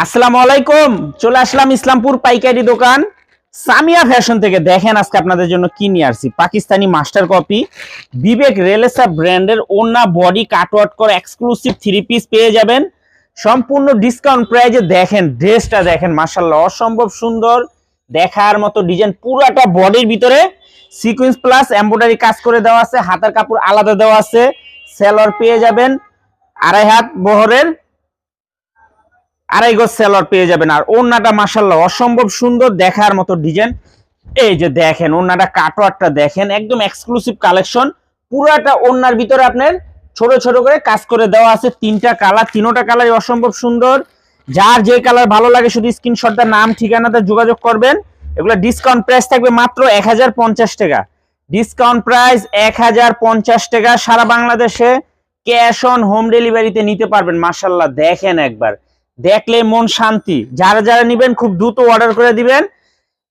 আসসালামু আলাইকুম, চলে আসলাম ইসলামপুর পাইকারি দোকান। সামিয়া ফ্যাশন থেকে দেখেন আজকে আপনাদের জন্য কি নিয়ে আসছি। পাকিস্তানি মাস্টার কপি, বিবেক রেলেসা ব্র্যান্ডের ওনা বডি কাটওয়ার্ট করে এক্সক্লুসিভ থ্রি পিস পেয়ে যাবেন। সম্পূর্ণ ডিসকাউন্ট প্রাইজে দেখেন, ড্রেসটা দেখেন মার্শাল্লাহ অসম্ভব সুন্দর। দেখার মতো ডিজাইন পুরাটা বডির ভিতরে। সিকুয়েন্স প্লাস এমব্রয়ডারি কাজ করে দেওয়া আছে, হাতার কাপড় আলাদা দেওয়া আছে। সেলর পেয়ে যাবেন, আড়াই হাত বহরের আড়াই গজ সেলর পেয়ে যাবেন। আর ওড়নাটা মাসাল্লাহ অসম্ভব সুন্দর দেখার মতো ডিজাইন। এই যে দেখেন, ওড়নাটা কাটোয়ারটা দেখেন, একদম এক্সক্লুসিভ কালেকশন পুরাটা ওড়নার ভিতরে আপনার ছোট ছোট করে কাজ করে দেওয়া আছে। তিনটা কালার, তিনোটা কালারই অসম্ভব সুন্দর। যার যে কালার ভালো লাগে শুধু স্ক্রিনশটটা নাম, ঠিকানাতে যোগাযোগ করবেন। এগুলো ডিসকাউন্ট প্রাইস থাকবে মাত্র এক হাজার পঞ্চাশ টাকা। ডিসকাউন্ট প্রাইস এক হাজার পঞ্চাশ টাকা। সারা বাংলাদেশে ক্যাশ অন হোম ডেলিভারিতে নিতে পারবেন মাসাল্লাহ দেখেন একবার। দেখলে মন শান্তি। যারা যারা নিবেন, খুব দ্রুত অর্ডার করে দিবেন।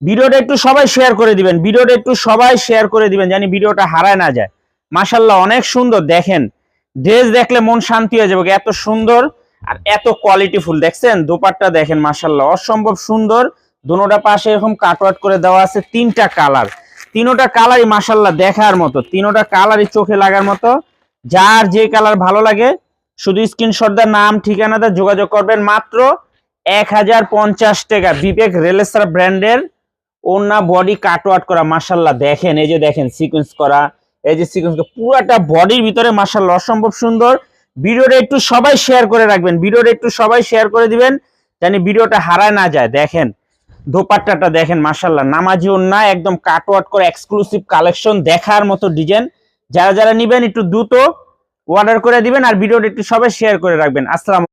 ভিডিওটা একটু সবাই শেয়ার করে দিবেন। ভিডিওটা একটু সবাই শেয়ার করে দিবেন, জানি ভিডিওটা হারায় না যায়। মাসাল্লাহ অনেক সুন্দর। দেখেন ড্রেস দেখলে মন শান্তি হয়ে যাবে। এত সুন্দর আর এত কোয়ালিটিফুল দেখছেন? দোপাট্টা দেখেন মাসাল্লাহ অসম্ভব সুন্দর। দোনোটা পাশে এরকম কাটওয়াট করে দেওয়া আছে তিনটা কালার তিনোটা কালারই মাসাল্লাহ দেখার মতো। তিনোটা কালারই চোখে লাগার মতো। যার যে কালার ভালো লাগে শুধু স্ক্রিনশটদার নাম, ঠিকানাতে যোগাযোগ করবেন মাত্র এক হাজার পঞ্চাশ টাকা। বিবেক রেলেসার ব্র্যান্ডের ওনা বডি কাট কাটওয়াট করা মাসাল্লাহ দেখেন, এই যে দেখেন সিকোয়েন্স করা, এই যে সিকোয়েন্স পুরাটা বডির ভিতরে মাসাল্লাহ অসম্ভব সুন্দর। ভিডিওটা একটু সবাই শেয়ার করে রাখবেন, ভিডিওটা একটু সবাই শেয়ার করে দিবেন জানি ভিডিওটা হারায় না যায়। দেখেন, দোপাট্টাটা দেখেন মাসাল্লাহ নামাজি ওন্না একদম কাট কাটওয়াট করে এক্সক্লুসিভ কালেকশন দেখার মতো ডিজাইন যারা যারা নিবেন একটু দ্রুত অর্ডার করে দিবেন আর ভিডিওটা একটু সবাই শেয়ার করে রাখবেন। আসসালাম